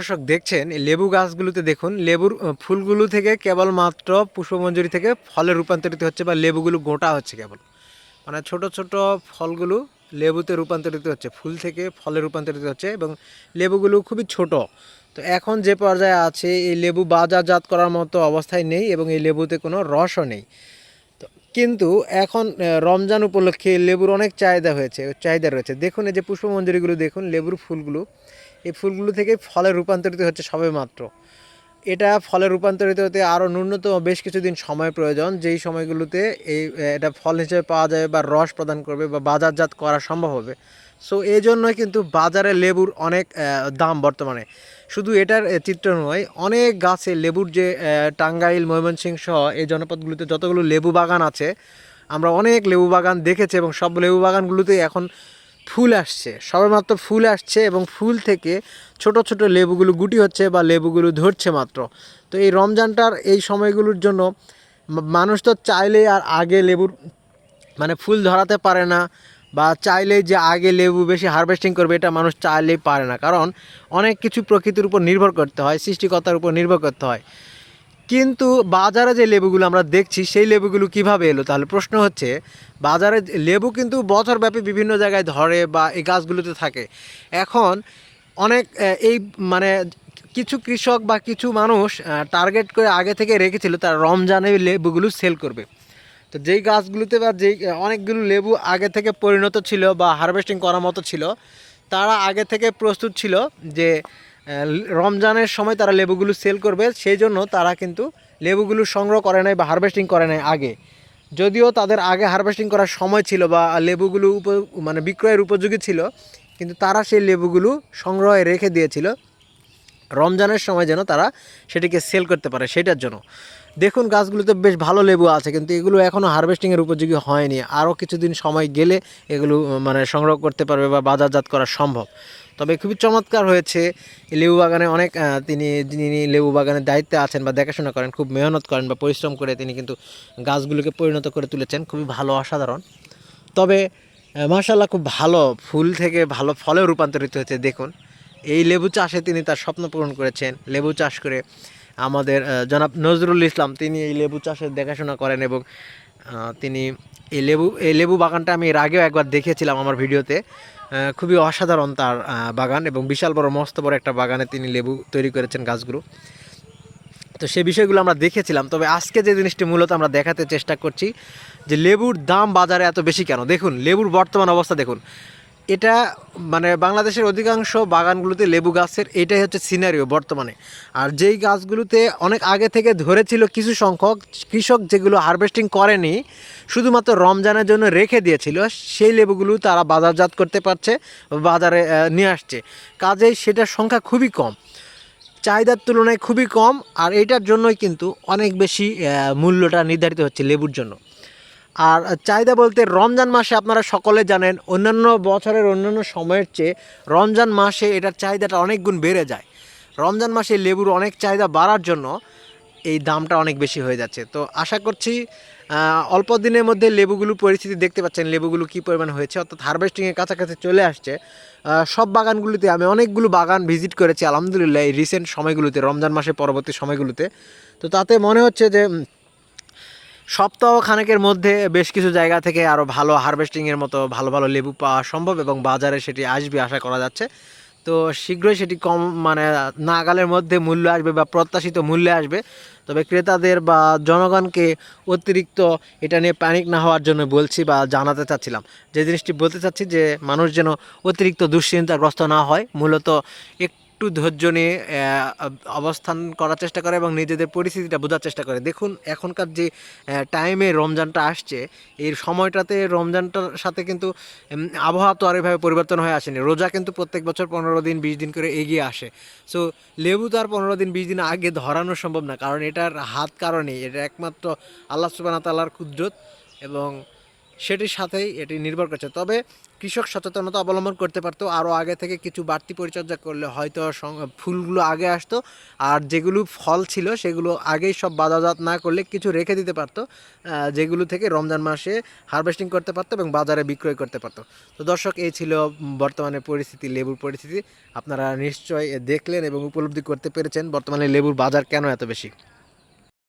দর্শক দেখছেন, এই লেবু গাছগুলোতে দেখুন, লেবুর ফুলগুলো থেকে কেবলমাত্র পুষ্পমঞ্জুরি থেকে ফলে রূপান্তরিত হচ্ছে বা লেবুগুলো গোটা হচ্ছে কেবল। মানে ছোট ছোট ফলগুলো লেবুতে রূপান্তরিত হচ্ছে, ফুল থেকে ফলে রূপান্তরিত হচ্ছে এবং লেবুগুলো খুবই ছোট। তো এখন যে পর্যায়ে আছে, এই লেবু বাজারজাত করার মতো অবস্থায় নেই এবং এই লেবুতে কোনো রসও নেই। তো কিন্তু এখন রমজান উপলক্ষে লেবুর অনেক চাহিদা হয়েছে, চাহিদা রয়েছে। দেখুন এই যে পুষ্পমঞ্জুরিগুলো, দেখুন লেবুর ফুলগুলো। এই ফুলগুলো থেকে ফলে রূপান্তরিত হচ্ছে সবে মাত্র। এটা ফলে রূপান্তরিত হতে আরও ন্যূনতম বেশ কিছুদিন সময় প্রয়োজন, যেই সময়গুলোতে এই এটা ফল হিসেবে পাওয়া যাবে বা রস প্রদান করবে বা বাজারজাত করা সম্ভব হবে। সো এই জন্যই কিন্তু বাজারে লেবুর অনেক দাম বর্তমানে। শুধু এটার চিত্র নয়, অনেক গাছে লেবুর যে টাঙ্গাইল, ময়মনসিংহ সহ এই জনপদগুলোতে যতগুলো লেবু বাগান আছে, আমরা অনেক লেবু বাগান দেখেছি এবং সব লেবু বাগানগুলোতে এখন ফুল আসছে। সবেমাত্র ফুল আসছে এবং ফুল থেকে ছোট ছোট লেবুগুলো গুটি হচ্ছে বা লেবুগুলো ধরছে মাত্র। তো এই রমজানটার এই সময়গুলোর জন্য মানুষ তো চাইলেই আর আগে লেবুর মানে ফুল ধরাতে পারে না বা চাইলেই যে আগে লেবু বেশি হারভেস্টিং করবে এটা মানুষ চাইলেই পারে না। কারণ অনেক কিছু প্রকৃতির উপর নির্ভর করতে হয়, সৃষ্টিকর্তার উপর নির্ভর করতে হয়। কিন্তু বাজারে যে লেবুগুলো আমরা দেখছি, সেই লেবুগুলো কীভাবে এলো? তাহলে প্রশ্ন হচ্ছে, বাজারে লেবু কিন্তু বছরব্যাপী বিভিন্ন জায়গায় ধরে বা এই গাছগুলোতে থাকে। এখন অনেক এই মানে কিছু কৃষক বা কিছু মানুষ টার্গেট করে আগে থেকে রেখেছিল তারা রমজানে লেবুগুলো সেল করবে। তো যেই গাছগুলোতে বা যেই অনেকগুলো লেবু আগে থেকে পরিণত ছিল বা হারভেস্টিং করার মতো ছিল, তারা আগে থেকে প্রস্তুত ছিল যে রমজানের সময় তারা লেবুগুলো সেল করবে, সেই জন্য তারা কিন্তু লেবুগুলো সংগ্রহ করে নাই বা হারভেস্টিং করে নাই আগে। যদিও তাদের আগে হারভেস্টিং করার সময় ছিল বা লেবুগুলো উপ মানে বিক্রয়ের উপযোগী ছিল, কিন্তু তারা সেই লেবুগুলো সংগ্রহে রেখে দিয়েছিল। রমজানের সময় যেন তারা সেটিকে সেল করতে পারে, সেটার জন্য। দেখুন, গাছগুলোতে বেশ ভালো লেবু আছে, কিন্তু এগুলো এখনও হারভেস্টিংয়ের উপযোগী হয়নি। আরও কিছুদিন সময় গেলে এগুলো মানে সংগ্রহ করতে পারবে বা বাজারজাত করা সম্ভব। তবে খুবই চমৎকার হয়েছে লেবু বাগানে অনেক তিনি, যিনি লেবু বাগানের দায়িত্বে আছেন বা দেখাশোনা করেন, খুব মেহনত করেন বা পরিশ্রম করে তিনি কিন্তু গাছগুলোকে পরিণত করে তুলেছেন, খুবই ভালো, অসাধারণ। তবে মার্শাল্লাহ খুব ভালো ফুল থেকে ভালো ফলে রূপান্তরিত হয়েছে, দেখুন। এই লেবু চাষে তিনি তার স্বপ্ন পূরণ করেছেন। লেবু চাষ করে আমাদের জনাব নজরুল ইসলাম, তিনি এই লেবু চাষের দেখাশোনা করেন এবং তিনি এই লেবু এই লেবু বাগানটা আমি এর আগেও একবার দেখেছিলাম আমার ভিডিওতে। খুবই অসাধারণ তার বাগান এবং বিশাল বড়, মস্ত বড় একটা বাগানে তিনি লেবু তৈরি করেছেন গাছগুলো। তো সেই বিষয়গুলো আমরা দেখেছিলাম, তবে আজকে যে জিনিসটি মূলত আমরা দেখাতে চেষ্টা করছি, যে লেবুর দাম বাজারে এত বেশি কেন? দেখুন, লেবুর বর্তমান অবস্থা দেখুন। এটা মানে বাংলাদেশের অধিকাংশ বাগানগুলোতে লেবু গাছের এটাই হচ্ছে সিনারিও বর্তমানে। আর যেই গাছগুলোতে অনেক আগে থেকে ধরেছিল কিছু সংখ্যক কৃষক যেগুলো হারভেস্টিং করেনি, শুধুমাত্র রমজানের জন্য রেখে দিয়েছিল, সেই লেবুগুলো তারা বাজারজাত করতে পারছে, বাজারে নিয়ে আসছে। কাজেই সেটার সংখ্যা খুবই কম। চাহিদার তুলনায় খুবই কম, আর এটার জন্যই কিন্তু অনেক বেশি মূল্যটা নির্ধারিত হচ্ছে লেবুর জন্য। আর চাহিদা বলতে রমজান মাসে আপনারা সকলে জানেন, অন্যান্য বছরের অন্যান্য সময়ের চেয়ে রমজান মাসে এটার চাহিদাটা অনেক গুণ বেড়ে যায়। রমজান মাসে লেবুর অনেক চাহিদা বাড়ার জন্য এই দামটা অনেক বেশি হয়ে যাচ্ছে। তো আশা করছি অল্প দিনের মধ্যে লেবুগুলো পরিস্থিতি দেখতে পাচ্ছেন, লেবুগুলো কী পরিমাণ হয়েছে, অর্থাৎ হারভেস্টিংয়ের কাছাকাছি চলে আসছে। সব বাগানগুলিতে আমি অনেকগুলো বাগান ভিজিট করেছি, আলহামদুলিল্লাহ, এই রিসেন্ট সময়গুলোতে, রমজান মাসের পরবর্তী সময়গুলোতে। তো তাতে মনে হচ্ছে যে সপ্তাহ খানেকের মধ্যে বেশ কিছু জায়গা থেকে আরও ভালো হারভেস্টিংয়ের মতো ভালো ভালো লেবু পাওয়া সম্ভব এবং বাজারে সেটি আসবে আশা করা যাচ্ছে। তো শীঘ্রই সেটি কম মানে নাগালের মধ্যে মূল্য আসবে বা প্রত্যাশিত মূল্যে আসবে। তবে ক্রেতাদের বা জনগণকে অতিরিক্ত এটা নিয়ে প্যানিক না হওয়ার জন্য বলছি বা জানাতে চাচ্ছিলাম। যে জিনিসটি বলতে চাচ্ছি যে মানুষ যেন অতিরিক্ত দুশ্চিন্তাগ্রস্ত না হয়, মূলত একটু ধৈর্য নিয়ে অবস্থান করার চেষ্টা করে এবং নিজেদের পরিস্থিতিটা বোঝার চেষ্টা করে। দেখুন, এখনকার যে টাইমে রমজানটা আসছে, এই সময়টাতে রমজানটার সাথে কিন্তু আবহাওয়া তো আর এভাবে পরিবর্তন হয়ে আসেনি। রোজা কিন্তু প্রত্যেক বছর পনেরো দিন, বিশ দিন করে এগিয়ে আসে। সো লেবু তো আর পনেরো দিন, বিশ দিন আগে ধরানো সম্ভব না, কারণ এটার হাত কারণেই। এটা একমাত্র আল্লাহ সুবাহ তাল্লার কুদরত এবং সেটির সাথেই এটি নির্ভর করছে। তবে কৃষক সচেতনতা অবলম্বন করতে পারতো, আরও আগে থেকে কিছু বাড়তি পরিচর্যা করলে হয়তো ফুলগুলো আগে আসতো, আর যেগুলো ফল ছিল সেগুলো আগেই সব বাজারজাত না করলে কিছু রেখে দিতে পারতো যেগুলো থেকে রমজান মাসে হারভেস্টিং করতে পারতো এবং বাজারে বিক্রয় করতে পারতো। তো দর্শক, এই ছিল বর্তমানে পরিস্থিতি, লেবুর পরিস্থিতি। আপনারা নিশ্চয়ই দেখলেন এবং উপলব্ধি করতে পেরেছেন বর্তমানে লেবুর বাজার কেন এত বেশি।